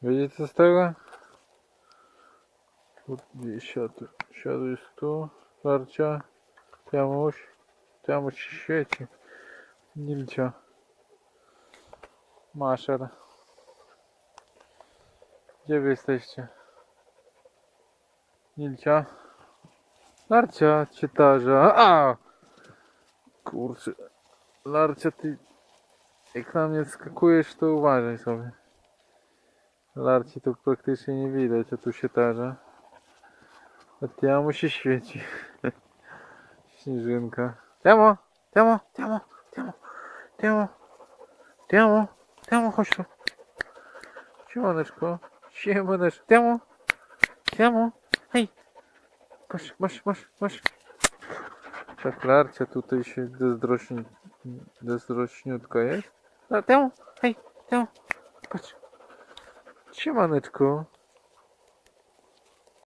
Видите, стара? Тут еще, еще листу торча. Прямо очень, прямо чищайте. Нельзя. Маша, Где вы стоите? Нельзя. Нарча, читажа. А! -а! Kurczę. Larcia, ty jak нам не skakujesz, to уважай sobie. Larci to praktycznie nie widać, a tu się tarza. A Tiamo się świeci. Śnieżynka. Tiamo, Tiamo, Tiamo, Tiamo, Tiamo, Tiamo, Tiamo, chodź tu. Siemaneczko, siemaneczko, Tiamo, Tiamo, hej. Masz, masz, masz, masz. Tak, Larcia tutaj się dezdrośni, dezdrośniutka jest. A, Tiamo, hej, Tiamo, patrz. Siemaneczko.